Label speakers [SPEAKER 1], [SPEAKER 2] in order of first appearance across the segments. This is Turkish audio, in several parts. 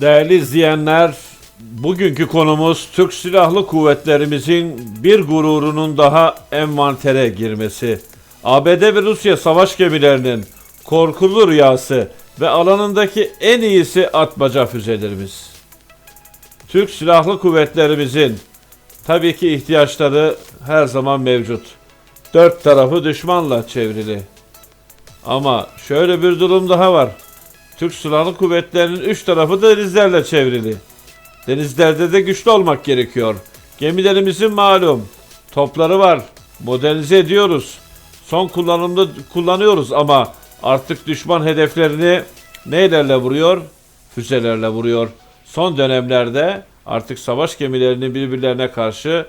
[SPEAKER 1] Değerli izleyenler, bugünkü konumuz Türk Silahlı Kuvvetlerimizin bir gururunun daha envantere girmesi. ABD ve Rusya savaş gemilerinin korkulu rüyası ve alanındaki en iyisi atmaca füzelerimiz. Türk Silahlı Kuvvetlerimizin tabii ki ihtiyaçları her zaman mevcut. Dört tarafı düşmanla çevrili. Ama şöyle bir durum daha var. Türk Silahlı Kuvvetleri'nin üç tarafı da denizlerle çevrili. Denizlerde de güçlü olmak gerekiyor. Gemilerimizin malum topları var. Modernize ediyoruz. Son kullanımda kullanıyoruz ama artık düşman hedeflerini neylerle vuruyor? Füzelerle vuruyor. Son dönemlerde artık savaş gemilerinin birbirlerine karşı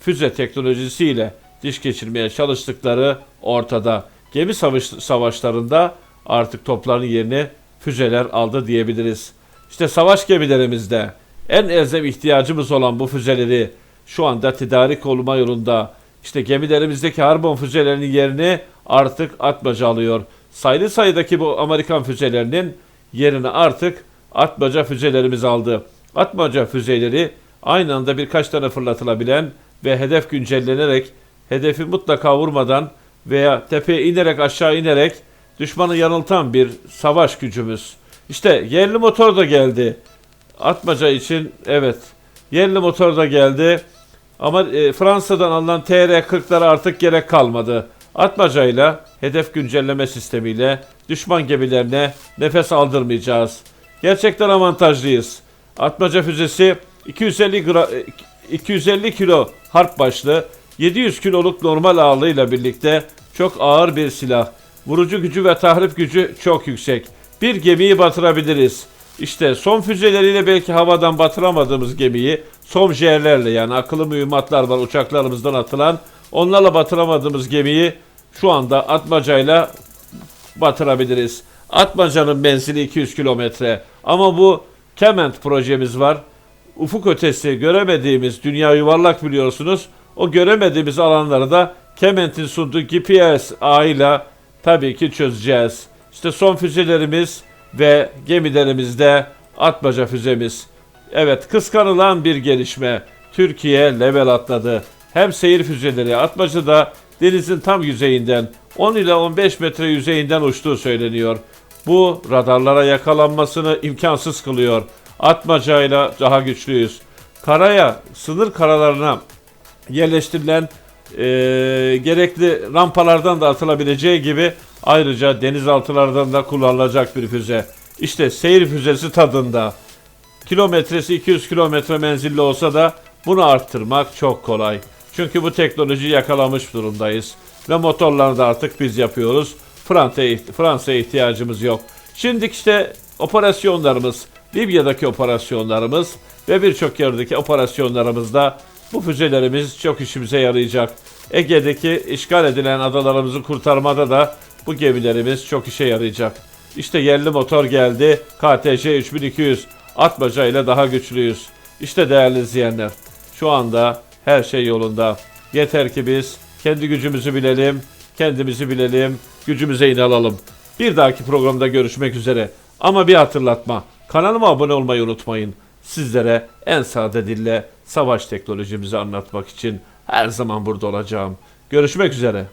[SPEAKER 1] füze teknolojisiyle diş geçirmeye çalıştıkları ortada. Gemi savaş, savaşlarında artık topların yerini füzeler aldı diyebiliriz. İşte savaş gemilerimizde en elzem ihtiyacımız olan bu füzeleri şu anda tedarik olma yolunda. İşte gemilerimizdeki harbon füzelerinin yerini artık atmaca alıyor. Sayılı sayıdaki bu Amerikan füzelerinin yerini artık atmaca füzelerimiz aldı. Atmaca füzeleri aynı anda birkaç tane fırlatılabilen ve hedef güncellenerek hedefi mutlaka vurmadan veya tepeye inerek aşağı inerek düşmanı yanıltan bir savaş gücümüz. İşte yerli motor da geldi. Atmaca için evet yerli motor da geldi. Ama e, Fransa'dan alınan TR-40'lara artık gerek kalmadı. Atmacayla hedef güncelleme sistemiyle düşman gemilerine nefes aldırmayacağız. Gerçekten avantajlıyız. Atmaca füzesi 250 gra- e, 250 kilo harp başlı, 700 kiloluk normal ağırlığıyla birlikte çok ağır bir silah. Vurucu gücü ve tahrip gücü çok yüksek. Bir gemiyi batırabiliriz. İşte son füzeleriyle belki havadan batıramadığımız gemiyi SOMJ'lerle yani akıllı mühimmatlar var uçaklarımızdan atılan onlarla batıramadığımız gemiyi şu anda atmacayla batırabiliriz. Atmacanın menzili 200 kilometre ama bu Kement projemiz var. Ufuk ötesi göremediğimiz dünya yuvarlak biliyorsunuz. O göremediğimiz alanları da Kement'in sunduğu GPS ağıyla tabii ki çözeceğiz. İşte son füzelerimiz ve gemilerimizde atmaca füzemiz. Evet kıskanılan bir gelişme. Türkiye level atladı. Hem seyir füzeleri atmacı da denizin tam yüzeyinden 10 ila 15 metre yüzeyinden uçtuğu söyleniyor. Bu radarlara yakalanmasını imkansız kılıyor. Atmacayla daha güçlüyüz. Karaya, sınır karalarına yerleştirilen e, gerekli rampalardan da atılabileceği gibi ayrıca denizaltılardan da kullanılacak bir füze. İşte seyir füzesi tadında. Kilometresi 200 kilometre menzilli olsa da bunu arttırmak çok kolay. Çünkü bu teknolojiyi yakalamış durumdayız. Ve motorları da artık biz yapıyoruz. Fransa'ya ihtiyacımız yok. Şimdi işte operasyonlarımız, Libya'daki operasyonlarımız ve birçok yerdeki operasyonlarımızda bu füzelerimiz çok işimize yarayacak. Ege'deki işgal edilen adalarımızı kurtarmada da bu gemilerimiz çok işe yarayacak. İşte yerli motor geldi. KTC 3200 atmaca ile daha güçlüyüz. İşte değerli izleyenler. Şu anda her şey yolunda. Yeter ki biz kendi gücümüzü bilelim, kendimizi bilelim, gücümüze inanalım. Bir dahaki programda görüşmek üzere. Ama bir hatırlatma. Kanalıma abone olmayı unutmayın. Sizlere en sade dille savaş teknolojimizi anlatmak için her zaman burada olacağım. Görüşmek üzere.